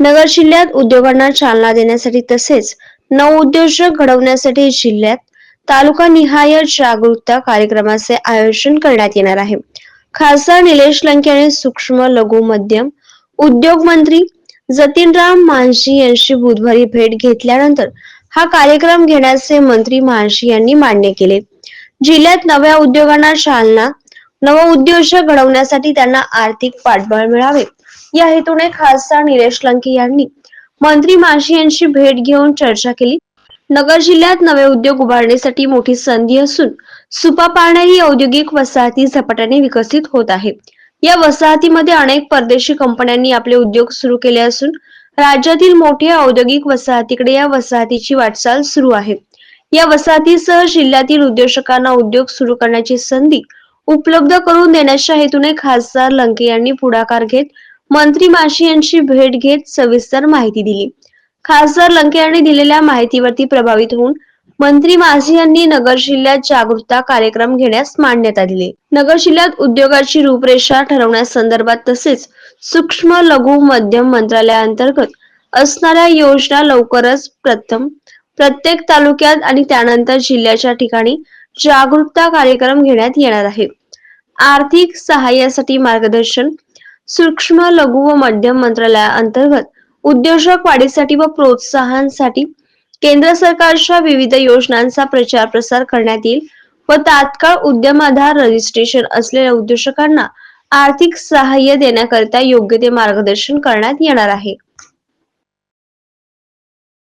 नगर जिल्ह्यात उद्योगांना चालना देण्यासाठी तसेच नवउद्योजक घडवण्यासाठी जिल्ह्यात तालुका निहाय जागरूकता कार्यक्रमाचे आयोजन करण्यात येणार आहे. खासदार निलेश लंके आणि सूक्ष्म लघु मध्यम उद्योग मंत्री जतीनराम मांझी यांची बुधवारी भेट घेतल्यानंतर हा कार्यक्रम घेण्याचे मंत्री मांझी यांनी मान्य केले. जिल्ह्यात नव्या उद्योगांना चालना नवउद्योजक घडवण्यासाठी त्यांना आर्थिक पाठबळ मिळावे. या हेतूने खासदार निलेश लंके यांनी मंत्री माशी यांची भेट घेऊन चर्चा केली. नगर जिल्ह्यात नवे उद्योग उभारण्यासाठी मोठी संधी असून सुपा पाळणारी औद्योगिक वसाहती झपाट्याने विकसित होत आहे. या वसाहतीमध्ये अनेक परदेशी कंपन्यांनी आपले उद्योग सुरू केले असून राज्यातील मोठ्या औद्योगिक वसाहतीकडे या वसाहतीची वाटचाल सुरू आहे. या वसाहतीसह जिल्ह्यातील उद्योजकांना उद्योग सुरू करण्याची संधी उपलब्ध करून देण्याच्या हेतूने खासदार लंके यांनी पुढाकार घेत मंत्री माशी यांची भेट घेत सविस्तर माहिती दिली. खासदार लंके यांनी दिलेल्या माहितीवरती प्रभावित होऊन मंत्री माझी यांनी नगर जिल्ह्यात जागरूकता कार्यक्रम घेण्यास मान्यता दिली. नगर जिल्ह्यात उद्योगाची रूपरेषा ठरवण्यासंदर्भात तसेच सूक्ष्म लघु मध्यम मंत्रालयाअंतर्गत असणाऱ्या योजना लवकरच प्रथम प्रत्येक तालुक्यात आणि त्यानंतर जिल्ह्याच्या ठिकाणी जागरूकता कार्यक्रम घेण्यात येणार आहे. आर्थिक सहाय्यासाठी मार्गदर्शन सूक्ष्म लघु व मध्यम मंत्रालयाअंतर्गत उद्योजक वाढीसाठी व प्रोत्साहनासाठी केंद्र सरकारच्या विविध योजनांचा प्रचार प्रसार करण्यात येईल व तात्काळ उद्यम आधार रजिस्ट्रेशन असलेल्या उद्योजकांना आर्थिक सहाय्य देण्याकरिता योग्य ते मार्गदर्शन करण्यात येणार आहे.